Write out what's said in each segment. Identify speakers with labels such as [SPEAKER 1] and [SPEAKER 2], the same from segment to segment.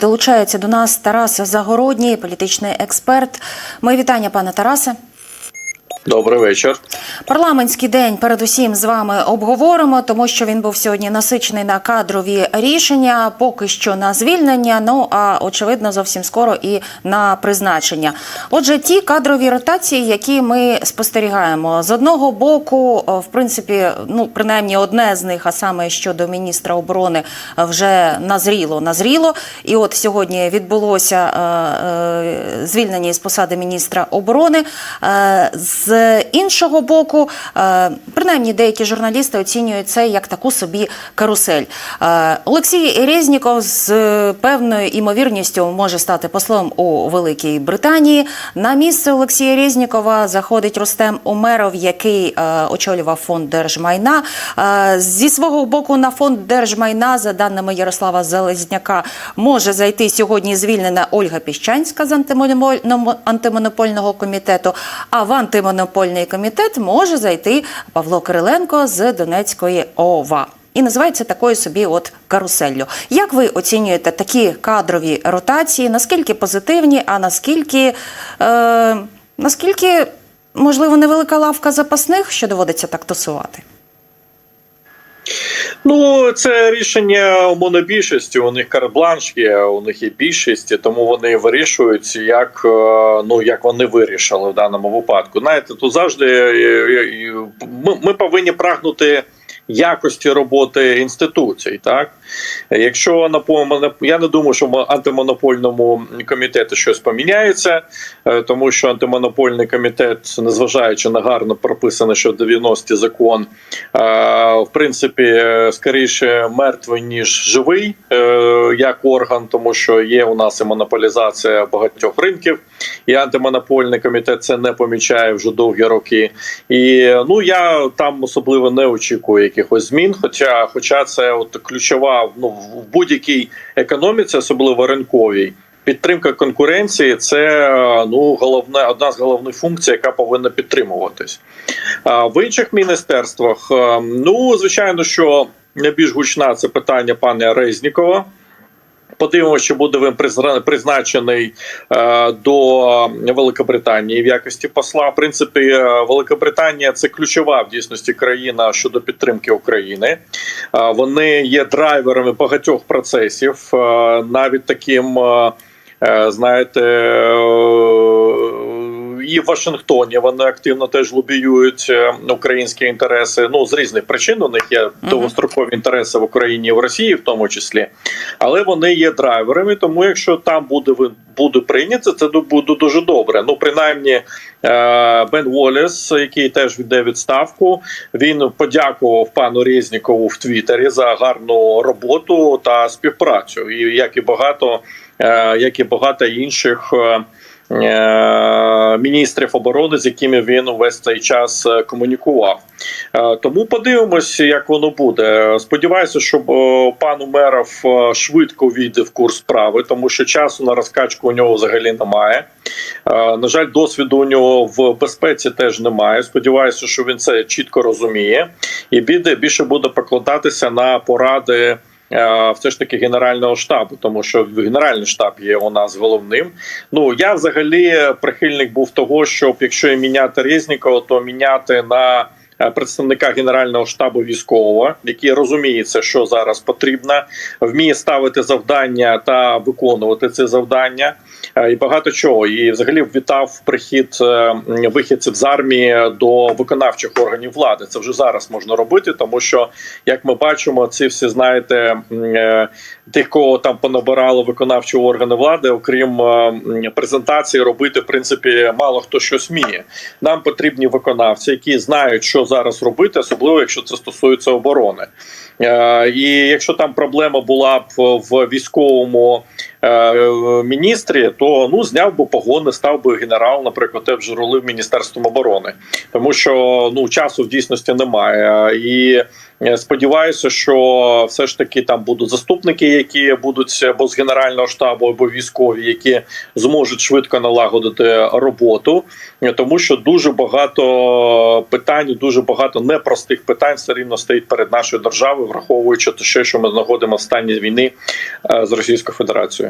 [SPEAKER 1] Долучається до нас Тарас Загородній, політичний експерт. Мої вітання, пане Тарасе.
[SPEAKER 2] Добрий вечір.
[SPEAKER 1] Парламентський день передусім з вами обговоримо, тому що він був сьогодні насичений на кадрові рішення, поки що на звільнення. Ну а очевидно, зовсім скоро і на призначення. Отже, ті кадрові ротації, які ми спостерігаємо, з одного боку, в принципі, ну принаймні одне з них, а саме щодо міністра оборони, вже назріло, назріло. І от сьогодні відбулося е, е, звільнення із посади міністра оборони. Е, з іншого боку, е, принаймні деякі журналісти оцінюють це як таку собі карусель. Е, Олексій Резніков з певною імовірністю може стати послом у Великій Британії. На місце Олексія Резнікова заходить Рустем Умеров, який е, очолював фонд держмайна. Зі свого боку на фонд держмайна, за даними Ярослава Залезняка, може зайти сьогодні звільнена Ольга Піщанська з антимонопольного- комітету. А в антимонопольний комітет може зайти Павло Кириленко з Донецької ОВА. І називається такою собі от каруселлю. Як ви оцінюєте такі кадрові ротації? Наскільки позитивні, а наскільки, е, наскільки можливо невелика лавка запасних, що доводиться так тусувати?
[SPEAKER 2] Ну, це рішення монобільшості. У них карбланш є, у них є більшість, тому вони вирішують, як, е, ну, як вони вирішили в даному випадку. Знаєте, тут завжди е, е, ми, ми повинні прагнути. Якості роботи інституцій, так якщо на я не думаю, що в антимонопольному комітеті щось поміняється, е, тому що антимонопольний комітет, незважаючи на гарно прописаний, що 90-ті закон, е, в принципі, е, скоріше мертвий ніж живий як орган, тому що є у нас і монополізація багатьох ринків, і антимонопольний комітет це не помічає вже довгі роки. І ну я там особливо не очікую якихось змін. Хоча, хоча це от ключова ну в будь-якій економіці, особливо ринковій. Підтримка конкуренції це ну головне одна з головних функцій, яка повинна підтримуватись. А в інших міністерствах, е, ну звичайно, що найбільш гучна це питання пана Резнікова. Подивимося, що буде він призначений е, до Великобританії в якості посла. В принципі, е, Великобританія це ключова в дійсності країна щодо підтримки України. Е, вони є драйверами багатьох процесів, навіть таким, знаєте. І в Вашингтоні вони активно теж лобіюють е, українські інтереси. Ну з різних причин у них є довгострокові інтереси в Україні і в Росії, в тому числі, але вони є драйверами. Тому якщо там буде буде прийнято, це буде дуже добре. Ну принаймні е, Бен Воліс, який теж йде відставку, він подякував пану Резнікову в Твіттері за гарну роботу та співпрацю, і як і багато, е, як і багато інших. Е, Міністрів оборони, з якими він увесь цей час е, комунікував, Е, тому подивимося, як воно буде. Сподіваюся, що пан Умеров швидко війде в курс справи, тому що часу на розкачку у нього взагалі немає. На жаль, досвіду у нього в безпеці теж немає. Сподіваюся, що він це чітко розуміє, і біде більше буде покладатися на поради. Е, Все ж таки генерального штабу, тому що генеральний штаб є у нас головним. Ну я взагалі прихильник був того, щоб якщо і міняти Резнікова, то міняти на представника генерального штабу військового, який розуміється, що зараз потрібно, вміє ставити завдання та виконувати ці завдання. Е, І багато чого, і взагалі вітав прихід е, вихідців з армії до виконавчих органів влади. Це вже зараз можна робити, тому що як ми бачимо, ці всі знаєте е, тих, кого там понабирали виконавчі органи влади, окрім е, презентації, робити в принципі мало хто щось вміє. Нам потрібні виконавці, які знають, що зараз робити, особливо якщо це стосується оборони. Е, І якщо там проблема була б в військовому міністрі, то ну зняв би погони, став би генерал, наприклад, теж рулив міністерством оборони, тому що ну часу в дійсності немає і. Е, Сподіваюся, що все ж таки там будуть заступники, які будуть або з генерального штабу, або військові, які зможуть швидко налагодити роботу, Е, тому що дуже багато питань, дуже багато непростих питань все рівно стоїть перед нашою державою, враховуючи те, що ми знаходимо в стані війни е, з Російською Федерацією.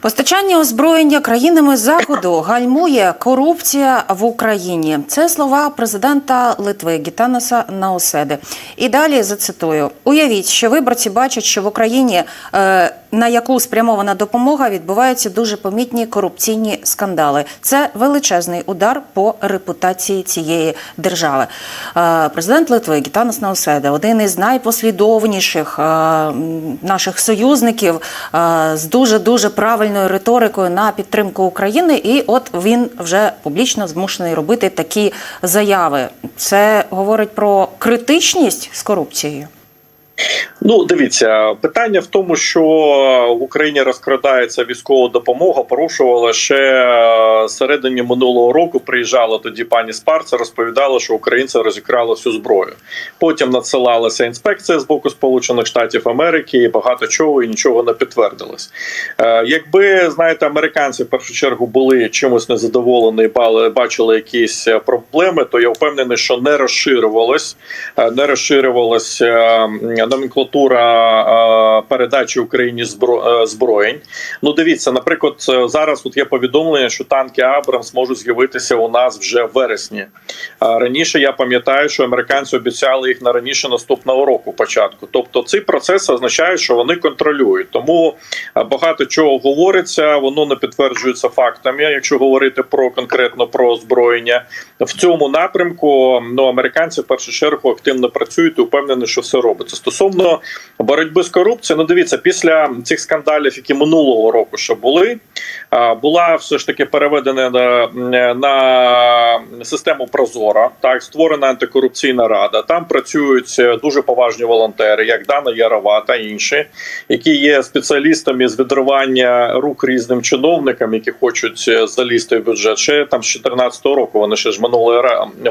[SPEAKER 1] Постачання озброєння країнами заходу гальмує корупція в Україні. Це слова президента Литви Гітанаса Науседи. І далі зацитую: уявіть, що виборці бачать, що в Україні е, на яку спрямована допомога відбуваються дуже помітні корупційні скандали. Це величезний удар по репутації цієї держави. Е, президент Литви Гітанас Науседа один із найпослідовніших е, наших союзників з дуже дуже правильною риторикою на підтримку України. І от він вже публічно змушений робити такі заяви. Це говорить про критичність з корупцією.
[SPEAKER 2] Ну, дивіться, питання в тому, що в Україні розкрадається військова допомога. Порушувала ще е, середині минулого року. Приїжджала тоді пані Спарца, розповідала, що українці розікрали всю зброю. Потім надсилалася інспекція з боку Сполучених Штатів Америки і багато чого і нічого не підтвердилось. Е, Якби знаєте, американці в першу чергу були чимось незадоволені, бачили якісь е, проблеми, то я впевнений, що не розширювалось, не розширювалась е, номенклатура передачі Україні е, зброєнь. Ну, дивіться, наприклад, е, зараз тут є повідомлення, що танки Абрамс можуть з'явитися у нас вже в вересні. Раніше я пам'ятаю, що американці обіцяли їх на раніше наступного року початку. Тобто, цей процес означає, що вони контролюють. Тому е, багато чого говориться, воно не підтверджується фактами. Якщо говорити про конкретно про озброєння в цьому напрямку, ну американці в першу чергу активно працюють і впевнені, що все робиться. Стосовно боротьби з корупцією, ну дивіться, після цих скандалів, які минулого року ще були, була все ж таки переведена на, на систему Прозора. Так створена антикорупційна рада. Там працюють е, дуже поважні волонтери, як Дана Ярова та інші, які є спеціалістами з відривання рук різним чиновникам, які хочуть е, залізти в бюджет. Ще там з 2014 року вони ще ж минулої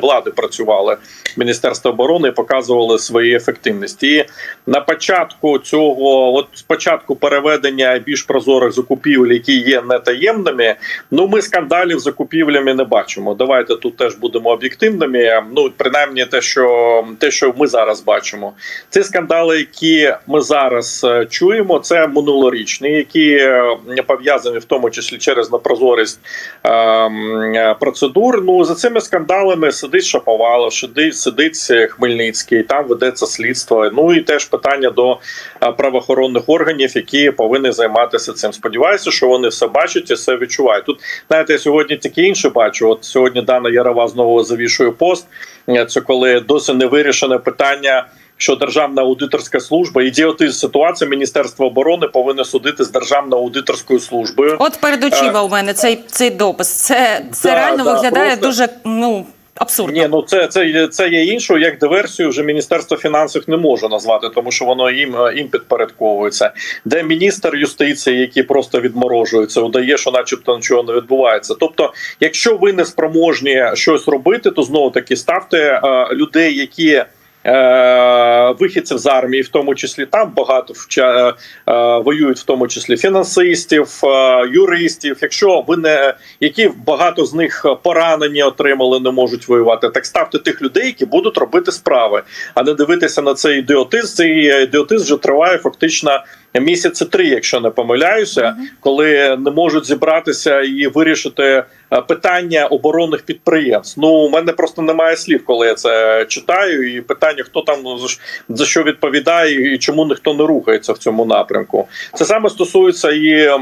[SPEAKER 2] влади працювали в Міністерстві оборони і показували свої ефективності. І на початку цього, от спочатку переведення більш прозорих закупівель, які є нетаємними, ну ми скандалів закупівлями не бачимо. Давайте тут теж будемо об'єктивними. Ну принаймні, те, що те, що ми зараз бачимо, ці скандали, які ми зараз е, чуємо, це минулорічні, які е, пов'язані в тому числі через непрозорість е, е, процедур. Ну за цими скандалами сидить Шаповалов, сидить, сидить Хмельницький, там ведеться слідство. Ну і теж питання до е, правоохоронних органів, які повинні займатися цим. Сподіваюся, що вони все бачать і все відчувають. Тут знаєте, я сьогодні тільки інше бачу. От сьогодні Дана Ярова знову завішує пост. Е, Це коли досі не вирішене питання. Що Державна аудиторська служба ідіотизм ситуація Міністерства оборони повинне судити з Державною аудиторською службою.
[SPEAKER 1] От перед очима у мене цей, цей допис. Це, це
[SPEAKER 2] Да,
[SPEAKER 1] реально
[SPEAKER 2] да,
[SPEAKER 1] виглядає
[SPEAKER 2] просто-
[SPEAKER 1] дуже ну абсурдно.
[SPEAKER 2] Ні, ну це, це, це є іншою, як диверсію вже Міністерство фінансів не може назвати, тому що воно їм, е, їм підпорядковується. Де міністр юстиції, який просто відморожується, удає, що начебто нічого не відбувається. Тобто, якщо ви не спроможні щось робити, то знову таки ставте е, людей, які. Е, Вихідців з армії, в тому числі там багато вча- е, воюють, в тому числі фінансистів, е, юристів. Якщо ви не які багато з них поранені отримали, не можуть воювати, так ставте тих людей, які будуть робити справи, а не дивитися на цей ідіотизм. Цей ідіотизм вже триває фактично місяці три, якщо не помиляюся, коли не можуть зібратися і вирішити е, питання оборонних підприємств. Ну у мене просто немає слів, коли я це читаю, і питання, хто там за, що відповідає, і чому ніхто не рухається в цьому напрямку. Це саме стосується і, е,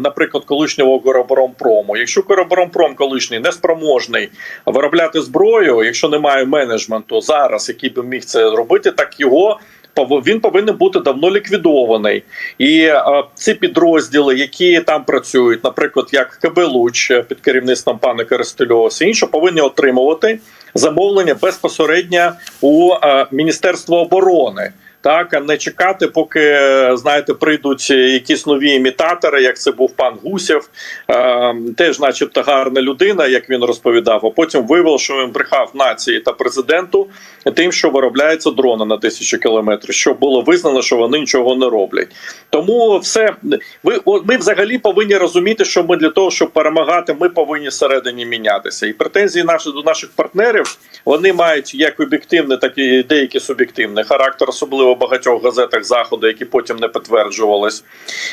[SPEAKER 2] наприклад, колишнього Укроборонпрому. Якщо Укроборонпром колишній неспроможний виробляти зброю, якщо немає менеджменту зараз, який би міг це зробити, так його. Він повинен бути давно ліквідований, і е, ці підрозділи, які там працюють, наприклад, як КБ Луч е, під керівництвом пана Коростельова, інші повинні отримувати замовлення безпосередньо у е, Міністерство оборони. Так, а не чекати, поки знаєте, прийдуть якісь нові імітатори, як це був пан Гусєв, е, теж, начебто, гарна людина, як він розповідав. А потім виявив, що він брехав нації та президенту тим, що виробляється дрони на тисячу кілометрів, що було визнано, що вони нічого не роблять. Тому все ви ми взагалі повинні розуміти, що ми для того, щоб перемагати, ми повинні всередині мінятися. І претензії наші до наших партнерів вони мають як об'єктивний, так і деякі суб'єктивний характер, особливо в багатьох газетах заходу, які потім не підтверджувались.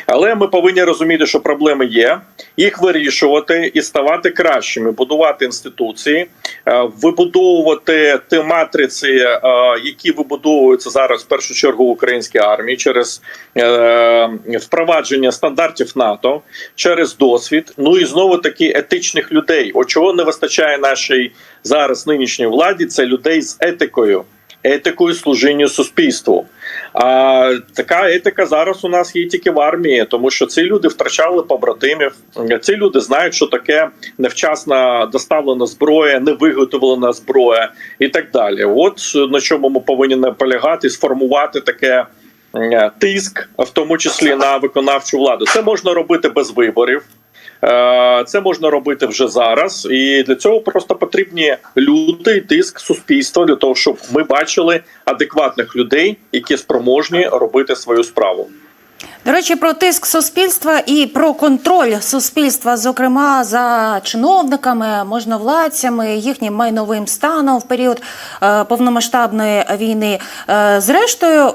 [SPEAKER 2] Але ми повинні розуміти, що проблеми є, їх вирішувати і ставати кращими, будувати інституції, е, вибудовувати ті матриці, е, які вибудовуються зараз в першу чергу в українській армії через е, впровадження стандартів НАТО, через досвід. Ну і знову таки етичних людей. От чого не вистачає нашій зараз нинішній владі, це людей з етикою. Етикою служіння суспільству. А така етика зараз у нас є тільки в армії, тому що ці люди втрачали побратимів. Ці люди знають, що таке невчасно доставлена зброя, невиготовлена зброя і так далі. От на чому ми повинні наполягати, сформувати таке е, тиск, в тому числі на виконавчу владу. Це можна робити без виборів. Е, Це можна робити вже зараз, і для цього просто потрібні люди, тиск суспільства для того, щоб ми бачили адекватних людей, які спроможні робити свою справу.
[SPEAKER 1] До речі, про тиск суспільства і про контроль суспільства, зокрема за чиновниками, можновладцями, їхнім майновим станом в період е, повномасштабної війни. Е, зрештою,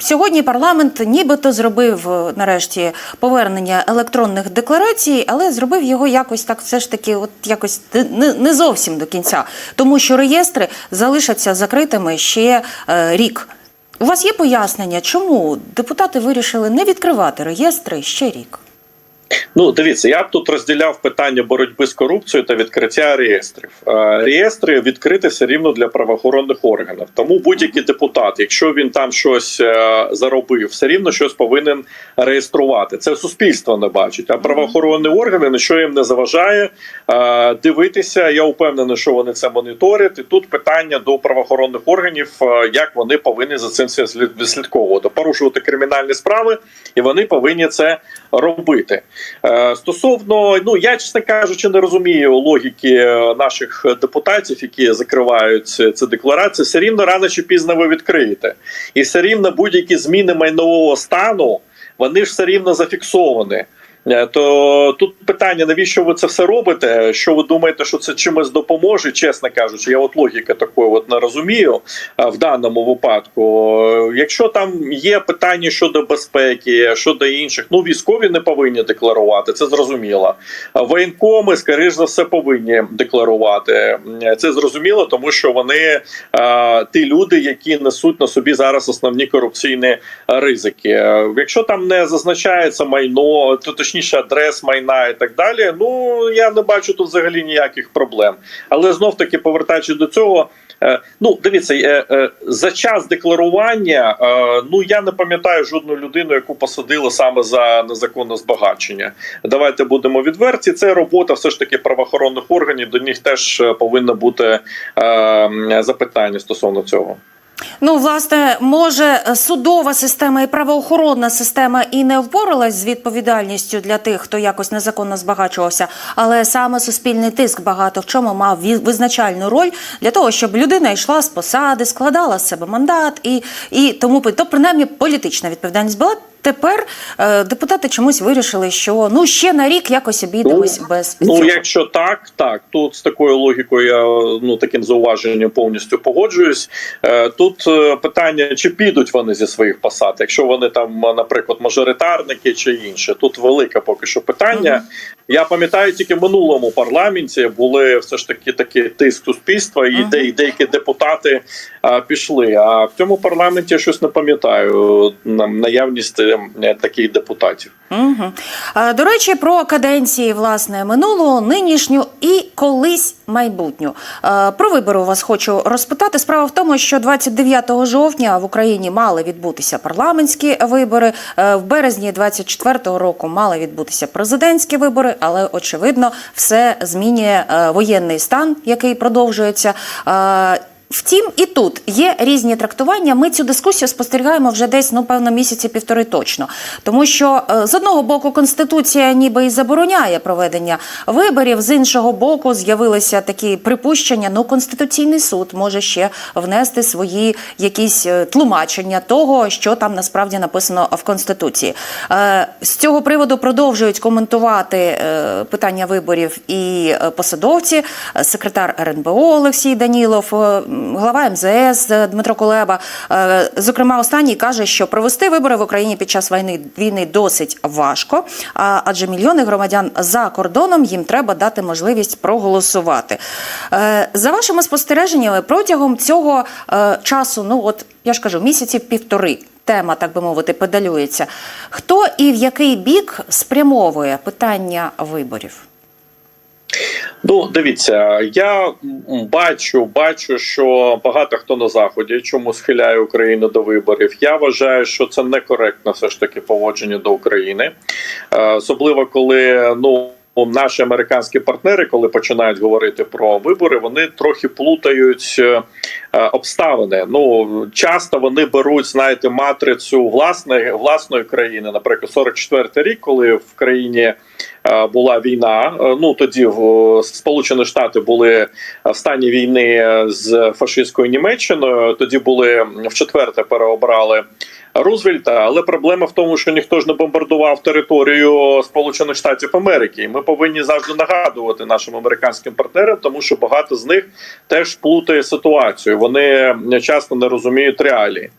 [SPEAKER 1] сьогодні парламент нібито зробив е, нарешті повернення електронних декларацій, але зробив його якось так, все ж таки, от якось не, зовсім до кінця, тому що реєстри залишаться закритими ще рік. У вас є пояснення, чому депутати вирішили не відкривати реєстри ще рік?
[SPEAKER 2] Ну, дивіться, я б тут розділяв питання боротьби з корупцією та відкриття реєстрів. Е, Реєстри відкриті все рівно для правоохоронних органів. Тому будь-який депутат, якщо він там щось е, заробив, все рівно щось повинен реєструвати. Це суспільство не бачить. А правоохоронні органи нічого їм не заважає е, дивитися. Я впевнений, що вони це моніторять. І тут питання до правоохоронних органів, як вони повинні за цим все слід- порушувати кримінальні справи, і вони повинні це робити. Е, Стосовно, ну я чесно кажучи, не розумію логіки е, наших депутатів, які закривають ці ці декларації. Все рівно рано чи пізно ви відкриєте, і все рівно будь-які зміни майнового стану вони ж все рівно зафіксовані. Е, То тут питання, навіщо ви це все робите? Що ви думаєте, що це чимось допоможе? Чесно кажучи, я от логіки такої от не розумію е, в даному випадку. Якщо там є питання щодо безпеки, щодо інших, ну військові не повинні декларувати, це зрозуміло. Воєнкоми, скоріш за все, повинні декларувати. Е, Це зрозуміло, тому що вони ті люди, які несуть на собі зараз основні корупційні ризики. Якщо там не зазначається майно, то точніше адрес майна і так далі. Ну я не бачу тут взагалі ніяких проблем. Але знов таки повертаючись до цього. е, Ну, дивіться, е, е, за час декларування, ну я не пам'ятаю жодну людину, яку посадили саме за незаконне збагачення. Давайте будемо відверті. Це робота все ж таки правоохоронних органів. До них теж повинно бути запитання стосовно цього.
[SPEAKER 1] Ну, власне, може, судова система і правоохоронна система і не впоралась з відповідальністю для тих, хто якось незаконно збагачувався, але саме суспільний тиск багато в чому мав визначальну роль для того, щоб людина йшла з посади, складала з себе мандат і, і тому то принаймні політична відповідальність була. Тепер е, депутати чомусь вирішили, що ну ще на рік якось обійдемось без
[SPEAKER 2] Ну,
[SPEAKER 1] цього.
[SPEAKER 2] якщо так, так тут з такою логікою я ну таким зауваженням повністю погоджуюсь. Е, Тут е, питання, чи підуть вони зі своїх посад, якщо вони там, наприклад, мажоритарники чи інше. Тут велике поки що питання.
[SPEAKER 1] Мгм.
[SPEAKER 2] Я пам'ятаю, тільки в минулому парламенті були все ж таки такі тиск суспільства, і де і деякі депутати а, пішли. А в цьому парламенті я щось не пам'ятаю на наявність е, таких депутатів.
[SPEAKER 1] Угу. До речі, про каденції власне минулу, нинішню і колись майбутню. Про вибори вас хочу розпитати. Справа в тому, що 29 жовтня в Україні мали відбутися парламентські вибори. В березні 24-го року мали відбутися президентські вибори, але очевидно все змінює воєнний стан, який продовжується. Втім, і тут є різні трактування. Ми цю дискусію спостерігаємо вже десь, ну певно, місяці півтори точно. Тому що е, з одного боку конституція ніби і забороняє проведення виборів, з іншого боку, з'явилися такі припущення. Ну, конституційний суд може ще внести свої якісь е, тлумачення того, що там насправді написано в конституції. Е, З цього приводу продовжують коментувати питання виборів і посадовці, секретар РНБО Олексій Данілов, глава МЗС е, Дмитро Кулеба. Е, Зокрема, останній каже, що провести вибори в Україні під час війни війни досить важко, адже мільйони громадян за кордоном їм треба дати можливість проголосувати. Е, За вашими спостереженнями, протягом цього часу, ну от я ж кажу, місяців півтори. Тема, так би мовити, педалюється. Хто і в який бік спрямовує питання виборів?
[SPEAKER 2] Ну, дивіться, я бачу, бачу, що багато хто на заході чому схиляє Україну до виборів. Я вважаю, що це некоректне все ж таки поводження до України, Е, особливо коли ну. Наші американські партнери, коли починають говорити про вибори, вони трохи плутають е, обставини. Ну часто вони беруть, знаєте, матрицю власної власної країни, наприклад, 44-й рік, коли в країні була війна. е, Ну тоді в Сполучені Штати були в стані війни з фашистською Німеччиною. Тоді були в четверте переобрали. Рузвельта, але проблема в тому, що ніхто ж не бомбардував територію Сполучених Штатів Америки. Ми повинні завжди нагадувати нашим американським партнерам, тому що багато з них теж плутає ситуацію. Вони часто не розуміють реалії.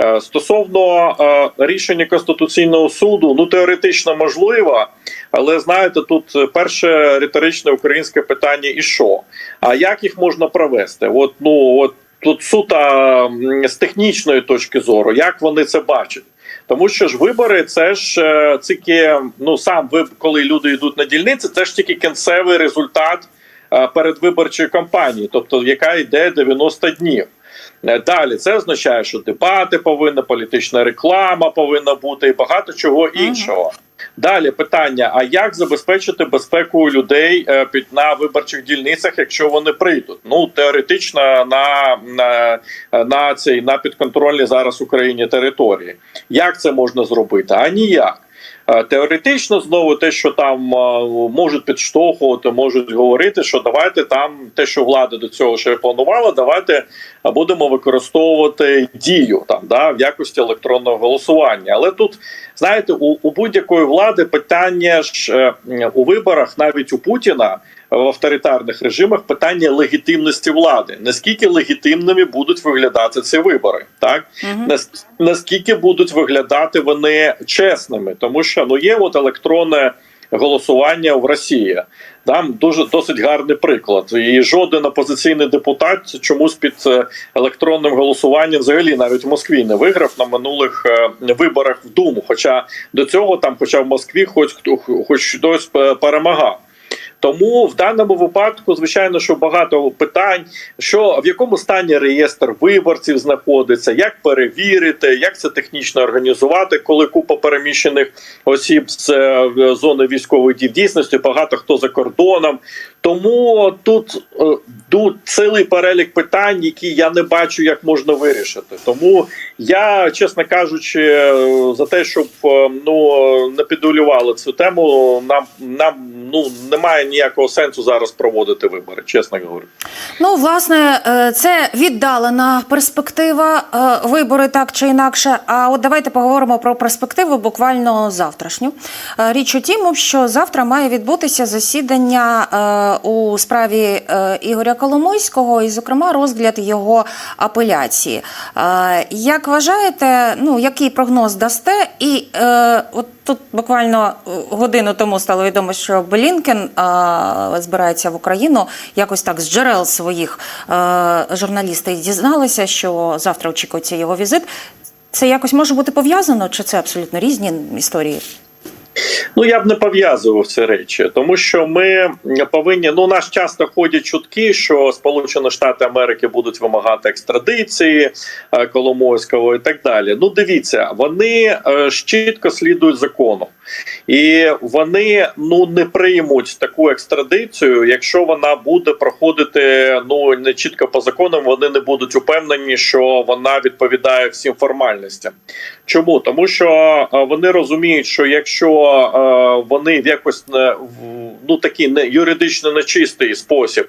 [SPEAKER 2] Е, Стосовно е, рішення Конституційного суду, ну теоретично можливо, але знаєте, тут перше риторичне українське питання: і що? А як їх можна провести? От ну от. Тут суто з технічної точки зору, як вони це бачать. Тому що ж вибори, це ж е, тільки ну сам виб, коли люди йдуть на дільниці, це ж тільки кінцевий результат е, передвиборчої кампанії, тобто яка йде 90 днів. Е, Далі це означає, що дебати повинна, політична реклама повинна бути і багато чого іншого. Далі питання: а як забезпечити безпеку людей е, під на виборчих дільницях, якщо вони прийдуть? Ну теоретично на, на, на цей на підконтрольній зараз Україні території. Як це можна зробити? А ніяк. Е, Теоретично знову те, що там е, можуть підштовхувати, можуть говорити, що давайте там те, що влада до цього ще планувала, давайте е, будемо використовувати дію там да в якості електронного голосування. Але тут знаєте, у, у будь-якої влади питання ж у виборах, навіть у Путіна. В авторитарних режимах питання легітимності влади. Наскільки легітимними будуть виглядати ці вибори, так Нас- наскільки будуть виглядати вони чесними, тому що ну є от електронне голосування в Росії. Там дуже досить гарний приклад. І жоден опозиційний депутат чомусь під е, електронним голосуванням, взагалі навіть в Москві не виграв на минулих е, виборах в Думу. Хоча до цього там, хоча в Москві, хоч хоч хтось е, перемагав. Тому в даному випадку, звичайно, що багато питань, що в якому стані реєстр виборців знаходиться, як перевірити, як це технічно організувати, коли купа переміщених осіб з е, зони військової дійсності, багато хто за кордоном. Тому тут, е, тут цілий перелік питань, які я не бачу, як можна вирішити. Тому я, чесно кажучи, е, за те, щоб е, ну не підулювали цю тему, нам нам ну немає ніякого сенсу зараз проводити вибори, чесно говорю.
[SPEAKER 1] Ну, власне, це віддалена перспектива. Вибори так чи інакше. А от давайте поговоримо про перспективу буквально завтрашню. Річ у тім, що завтра має відбутися засідання у справі е, Ігоря Коломойського, і, зокрема, розгляд його апеляції. Е, Як вважаєте, ну який прогноз дасте? І е, от тут буквально годину тому стало відомо, що Блінкен збирається в Україну. Якось так з джерел своїх журналісти дізналися, що завтра очікується його візит. Це якось може бути пов'язано, чи це абсолютно різні історії?
[SPEAKER 2] Ну я б не пов'язував ці речі, тому що ми повинні. Ну, нас часто ходять чутки, що Сполучені Штати Америки будуть вимагати екстрадиції е, Коломойського і так далі. Ну, дивіться, вони е, чітко слідують закону. І вони ну не приймуть таку екстрадицію, якщо вона буде проходити ну не чітко по законам. Вони не будуть упевнені, що вона відповідає всім формальностям. Чому тому, що е, вони розуміють, що якщо е, вони в якось в- ну такий не юридично нечистий спосіб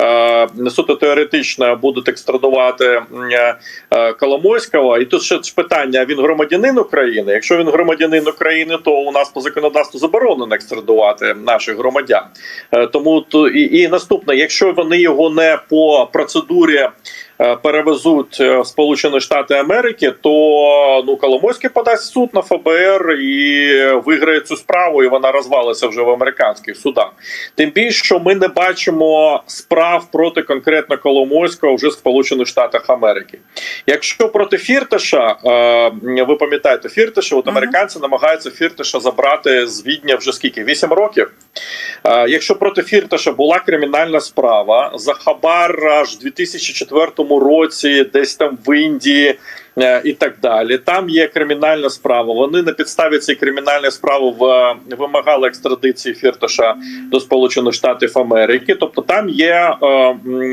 [SPEAKER 2] е, суто теоретично будуть екстрадувати е, е, Коломойського, і тут ще питання: він громадянин України. Якщо він громадянин України, то у нас по законодавству заборонено екстрадувати наших громадян. Е, Тому то і, і наступне, якщо вони його не по процедурі. Е, перевезуть е, Сполучені Штати Америки, то ну Коломойський подасть суд на ФБР і виграє цю справу, і вона розвалиться вже в американських судах. Тим більше, що ми не бачимо справ проти конкретно Коломойського вже в Сполучених Штатах Америки. Якщо проти Фірташа, е, ви пам'ятаєте Фірташа, от американці mm -hmm. намагаються Фірташа забрати з Відня вже скільки? Вісім років. Якщо проти Фірташа була кримінальна справа за хабар аж 2004 минулому році, десь там в Індії. Е, і так далі, там є кримінальна справа. Вони на підставі цієї кримінальної справи е, вимагали екстрадиції фірташа до Сполучених Штатів Америки. Тобто там є е,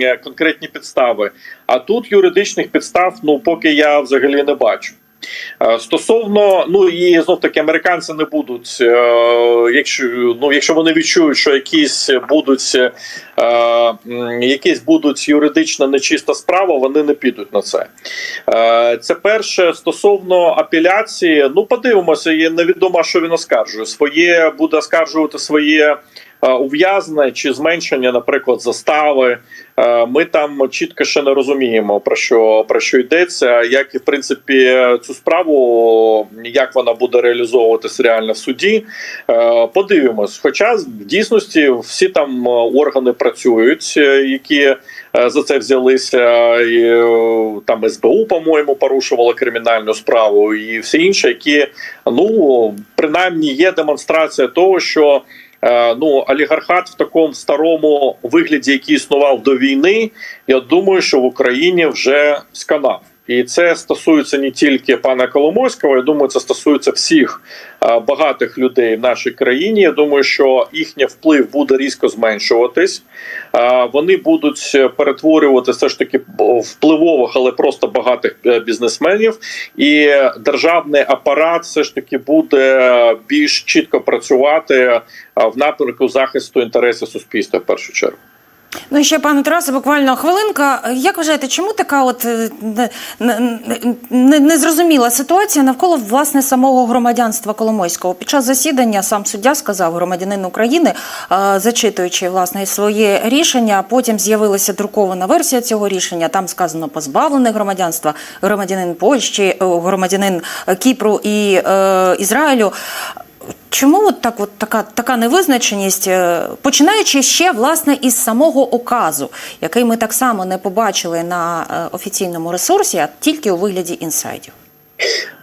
[SPEAKER 2] е, конкретні підстави. А тут юридичних підстав ну поки я взагалі не бачу. Е, Стосовно, ну і знов таки американці не будуть, е, якщо ну якщо вони відчують, що якісь будуть е, якісь будуть юридично нечиста справа, вони не підуть на це. Це перше стосовно апеляції. Ну, подивимося, є невідомо, що він оскаржує. Своє буде оскаржувати своє. Е, Ув'язнення чи зменшення, наприклад, застави. Е, Ми там чітко ще не розуміємо про що про що йдеться. Як і в принципі цю справу, як вона буде реалізовуватись реально в суді. Е, Подивимось. Хоча в дійсності всі там органи працюють, які за це взялися, і там СБУ, по-моєму, порушувала кримінальну справу, і всі інші, які ну принаймні є демонстрація того, що. Е, Ну, олігархат в такому старому вигляді, який існував до війни, я думаю, що в Україні вже сканав. І це стосується не тільки пана Коломойського. Я думаю, це стосується всіх е, багатих людей в нашій країні. Я думаю, що їхній вплив буде різко зменшуватись. Е, Вони будуть перетворювати все ж таки впливових, але просто багатих е, бізнесменів. І державний апарат все ж таки буде більш чітко працювати в напрямку захисту інтересів суспільства в першу чергу.
[SPEAKER 1] Ну і ще пане Тарасе, буквально хвилинка. Як вважаєте, чому така от е, не- не- не- незрозуміла ситуація навколо власне самого громадянства Коломойського? Під час засідання сам суддя сказав громадянин України, е, зачитуючи власне своє рішення. Потім з'явилася друкована версія цього рішення. Там сказано позбавлений громадянства, громадянин Польщі, громадянин Кіпру і е, Ізраїлю. Чому от так, от така, така невизначеність, е, починаючи ще власне із самого указу, який ми так само не побачили на е, офіційному ресурсі, а тільки у вигляді інсайдів?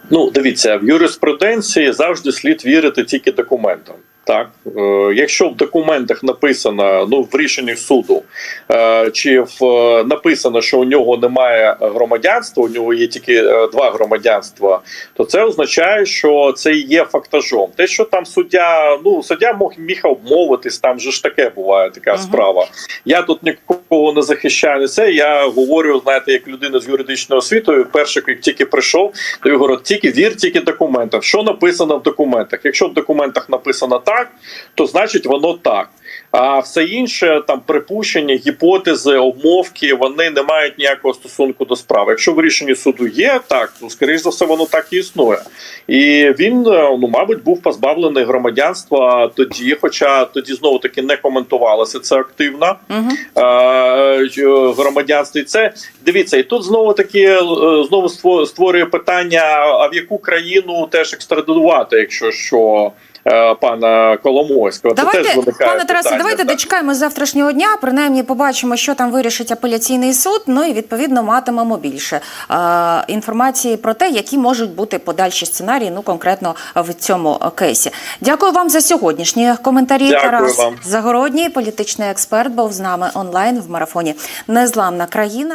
[SPEAKER 2] Ну, дивіться, в юриспруденції завжди слід вірити тільки документам. Так, е, якщо в документах написано, ну в рішенні суду, е, чи в е, написано, що у нього немає громадянства, у нього є тільки два громадянства, то це означає, що це є фактажом. Те, що там суддя, ну суддя мог міг обмовитись, там же ж таке буває така
[SPEAKER 1] Мгм.
[SPEAKER 2] справа. Я тут нікого не захищаю не це. Я говорю, знаєте, як людина з юридичною освітою, перше, як тільки прийшов, то я говорю, тільки вір, тільки документам. Що написано в документах? Якщо в документах написано так, то значить воно так. А все інше, там припущення, гіпотези, обмовки, вони не мають ніякого стосунку до справи. Якщо в рішенні суду є так, то скоріш за все воно так і існує. І він, е, ну мабуть, був позбавлений громадянства тоді, хоча тоді знову таки не коментувалося це активно
[SPEAKER 1] Угу.
[SPEAKER 2] е, громадянства. І це дивіться, і тут знову таки е, знову ство- створює питання: а в яку країну теж екстрадувати, якщо що. Е, Пана Коломойського, це теж виникає
[SPEAKER 1] пане Тарасе,
[SPEAKER 2] питання,
[SPEAKER 1] давайте
[SPEAKER 2] так.
[SPEAKER 1] дочекаємо завтрашнього дня. Принаймні побачимо, що там вирішить апеляційний суд. Ну і відповідно матимемо більше е, інформації про те, які можуть бути подальші сценарії. Ну конкретно в цьому кейсі. Дякую вам за сьогоднішні коментарі.
[SPEAKER 2] Дякую
[SPEAKER 1] Тарас
[SPEAKER 2] вам.
[SPEAKER 1] Загородній, політичний експерт, був з нами онлайн в марафоні Незламна країна.